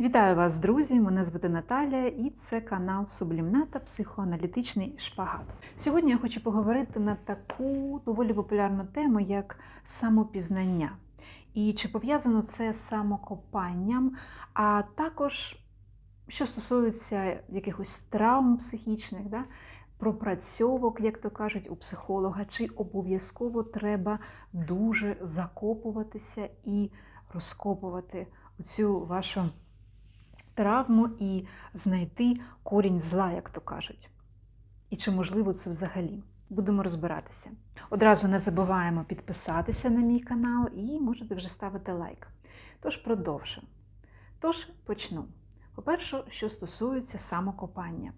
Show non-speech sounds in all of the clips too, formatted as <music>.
Вітаю вас, друзі! Мене звати Наталя, і це канал Сублімната Психоаналітичний шпагат. Сьогодні я хочу поговорити на таку доволі популярну тему, як самопізнання. І чи пов'язано це з самокопанням, а також що стосується якихось травм психічних, да? пропрацьовок, як то кажуть, у психолога, чи обов'язково треба дуже закопуватися і розкопувати оцю вашу травму і знайти корінь зла, як то кажуть. І чи можливо це взагалі? Будемо розбиратися. Одразу не забуваємо підписатися на мій канал і можете вже ставити лайк. Тож продовжу. Тож почну. По-перше, що стосується самокопання.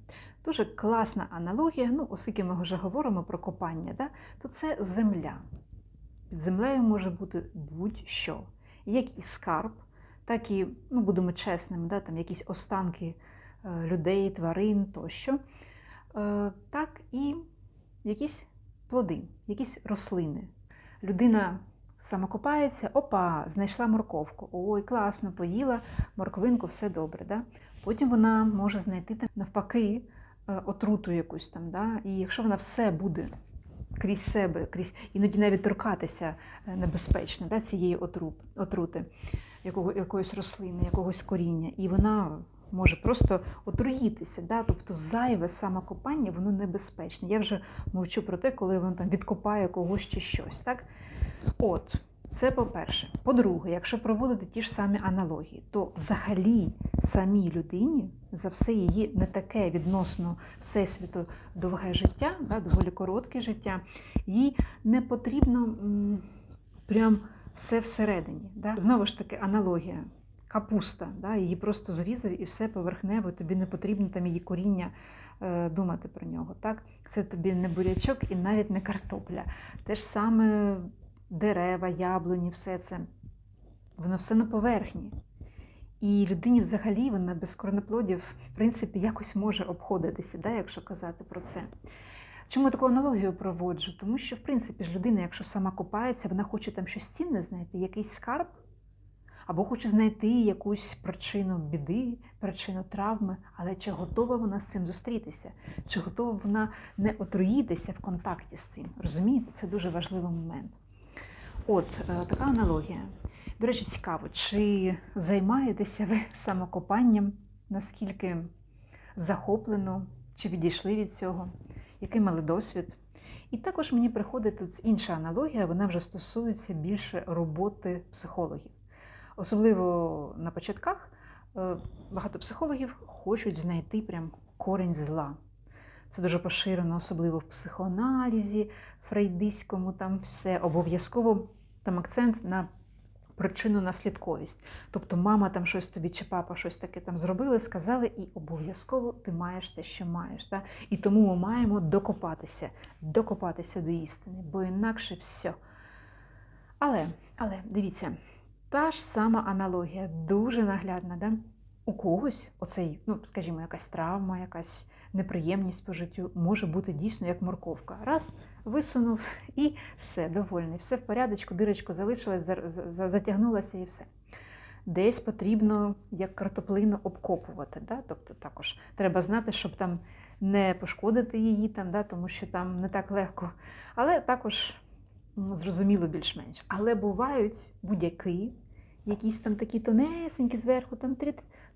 Дуже класна аналогія, ну, оскільки ми вже говоримо про копання, да, то це земля. Під землею може бути будь-що. Як і скарб, так і, ну, будемо чесними, да, там якісь останки е, людей, тварин тощо, е, так і якісь плоди, якісь рослини. Людина самокопається, опа, знайшла морковку. Ой, класно, поїла морквинку, все добре. Да? Потім вона може знайти там, навпаки е, отруту якусь там. Да? І якщо вона все буде крізь себе, крізь іноді навіть торкатися небезпечно да, цієї отру, отрути, якого, якоїсь рослини, якогось коріння, і вона може просто отруїтися. Да? Тобто зайве самокопання, воно небезпечне. Я вже мовчу про те, коли воно там відкопає когось чи щось. Так? От, це по-перше. По-друге, якщо проводити ті ж самі аналогії, то взагалі самій людині за все її не таке відносно всесвіту довге життя, да, доволі коротке життя, їй не потрібно м, прям все всередині. Да. Знову ж таки, аналогія. Капуста, да, її просто зрізав і все поверхнево, тобі не потрібно там її коріння е, думати про нього. Так? Це тобі не бурячок і навіть не картопля. Те ж саме дерева, яблуні, все це. Воно все на поверхні. І людині взагалі вона без корнеплодів, в принципі, якось може обходитися, да, якщо казати про це. Чому таку аналогію проводжу? Тому що, в принципі, ж людина, якщо сама копається, вона хоче там щось цінне знайти, якийсь скарб, або хоче знайти якусь причину біди, причину травми, але чи готова вона з цим зустрітися? Чи готова вона не отруїтися в контакті з цим? Розумієте, це дуже важливий момент. От е, така аналогія. До речі, цікаво, чи займаєтеся ви самокопанням, наскільки захоплено, чи відійшли від цього, який мали досвід? І також мені приходить тут інша аналогія, вона вже стосується більше роботи психологів. Особливо на початках е, багато психологів хочуть знайти прям корінь зла. Це дуже поширено, особливо в психоаналізі, фрейдиському, там все обов'язково там акцент на причину наслідковість. Тобто мама там щось тобі чи папа щось таке там зробили, сказали, і обов'язково ти маєш те, що маєш. Так? І тому ми маємо докопатися, докопатися до істини, бо інакше все. Але, але дивіться, та ж сама аналогія, дуже наглядна. Да? У когось оцей, ну, скажімо, якась травма, якась неприємність по життю може бути дійсно як морковка. Раз, висунув і все, довольний, все в порядочку, дирочку залишилась, затягнулася і все. Десь потрібно як картоплину обкопувати. Да? Тобто також треба знати, щоб там не пошкодити її, там, да? тому що там не так легко. Але також ну, зрозуміло більш-менш. Але бувають будь-які, якісь там такі тонесенькі зверху, там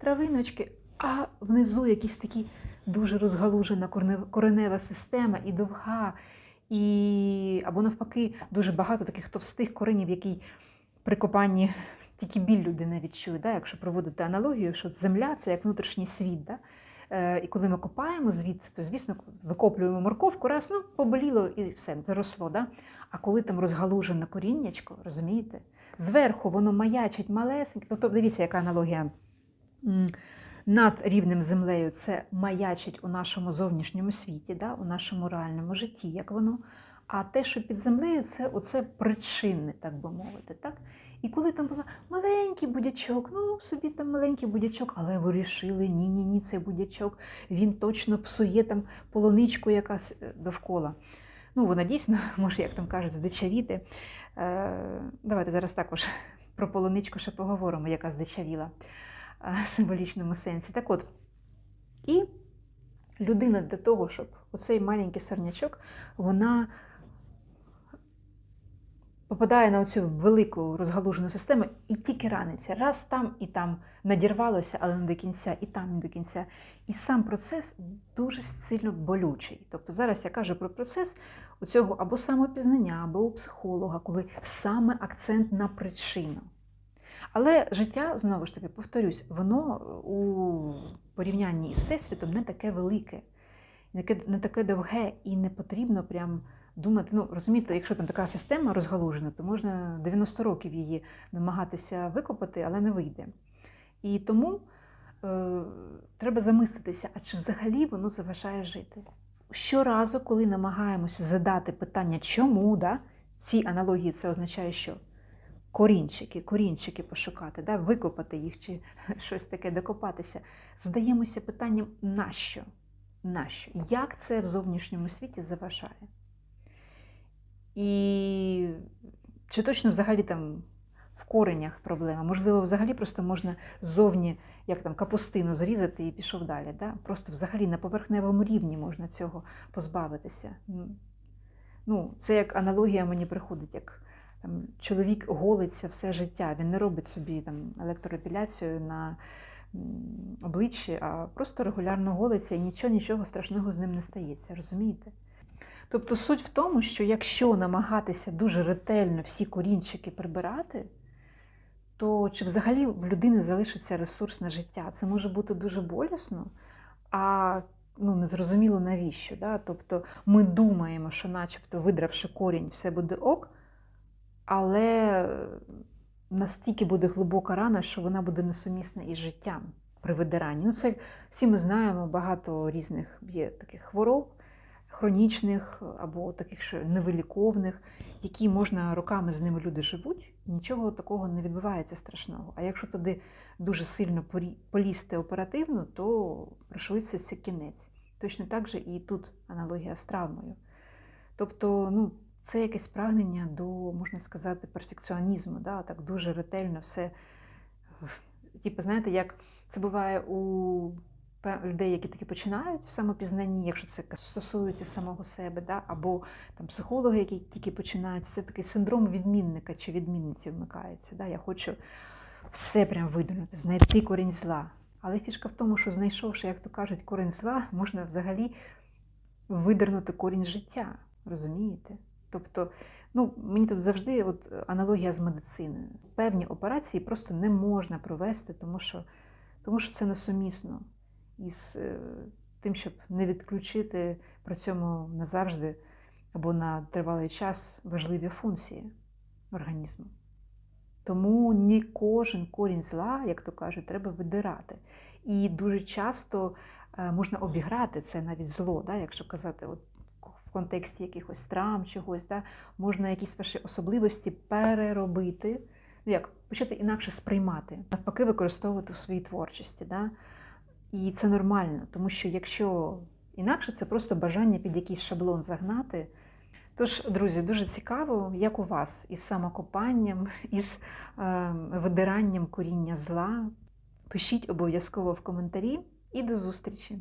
травиночки, а внизу якісь такі дуже розгалужена коренева система і довга, і або навпаки, дуже багато таких товстих коренів, які при копанні <laughs> тільки біль людина відчує. Да? Якщо проводити аналогію, що земля це як внутрішній світ. Да? Е, і коли ми копаємо звідси, то, звісно, викоплюємо морковку, раз, ну, поболіло і все, заросло. Да? А коли там розгалужене коріннячко, розумієте? Зверху воно маячить малесеньке. Тобто, дивіться, яка аналогія над рівнем землею це маячить у нашому зовнішньому світі, да, у нашому реальному житті, як воно. А те, що під землею, це оце причинне, так би мовити. Так? І коли там був маленький будячок, ну собі там маленький будячок, але вирішили, ні-ні, ні, цей будячок, він точно псує там полоничку якась е, довкола. Ну, вона дійсно, <laughs> може, як там кажуть, здичавіти. Е, Давайте зараз також <laughs> про полоничку ще поговоримо, яка здичавіла. <laughs> символічному сенсі. Так от, і людина для того, щоб оцей маленький сорнячок, вона попадає на цю велику розгалужену систему і тільки раниться. Раз там і там надірвалося, але не до кінця, і там не до кінця. І сам процес дуже сильно болючий. Тобто зараз я кажу про процес у цього або самопізнання, або у психолога, коли саме акцент на причину. Але життя, знову ж таки, повторюсь, воно у порівнянні із Всесвітом не таке велике, не таке, довге і не потрібно прям думати. Ну, розумієте, якщо там така система розгалужена, то можна 90 років її намагатися викопати, але не вийде. І тому е, треба замислитися, а чи взагалі воно заважає жити. Щоразу, коли намагаємося задати питання, чому, да, в цій аналогії це означає, що корінчики, корінчики пошукати, да, викопати їх чи <laughs> щось таке докопатися, задаємося питанням нащо? Нащо? Як це в зовнішньому світі заважає? І чи точно взагалі там в коренях проблема? Можливо, взагалі просто можна ззовні, як там капустину зрізати і пішов далі. Да? Просто взагалі на поверхневому рівні можна цього позбавитися. Ну, Це як аналогія мені приходить, як там, чоловік голиться все життя, він не робить собі там електроепіляцію на обличчі, а просто регулярно голиться і нічого, нічого страшного з ним не стається. Розумієте? Тобто суть в тому, що якщо намагатися дуже ретельно всі корінчики прибирати, то чи взагалі в людини залишиться ресурс на життя? Це може бути дуже болісно, а ну, незрозуміло навіщо. Да? Тобто ми думаємо, що начебто видравши корінь, все буде ок, але настільки буде глибока рана, що вона буде несумісна із життям при видиранні. Ну, це всі ми знаємо, багато різних є таких хвороб хронічних або таких що невиліковних, які можна роками з ними люди живуть, і нічого такого не відбувається страшного. А якщо туди дуже сильно полізти оперативно, то пришвидшиться кінець. Точно так же і тут аналогія з травмою. Тобто, ну, це якесь прагнення до, можна сказати, перфекціонізму, да? так дуже ретельно все. Типу, знаєте, як це буває у людей, які таки починають в самопізнанні, якщо це стосується самого себе, да? або там психологи, які тільки починають, це такий синдром відмінника чи відмінниці вмикається. Да? Я хочу все прям видернути, знайти корінь зла. Але фішка в тому, що знайшовши, як то кажуть, корінь зла, можна взагалі видернути корінь життя. Розумієте? Тобто, ну, мені тут завжди от аналогія з медициною. Певні операції просто не можна провести, тому що, тому що це несумісно із е, тим, щоб не відключити при цьому назавжди або на тривалий час важливі функції організму. Тому не кожен корінь зла, як то кажуть, треба видирати. І дуже часто е, можна обіграти це навіть зло, да, якщо казати, от в контексті якихось травм, чогось, да, можна якісь ваші особливості переробити, ну як почати інакше сприймати, навпаки, використовувати в своїй творчості. Да. І це нормально, тому що якщо інакше, це просто бажання під якийсь шаблон загнати. Тож, друзі, дуже цікаво, як у вас із самокопанням, <laughs> із е, видиранням коріння зла. Пишіть обов'язково в коментарі і до зустрічі!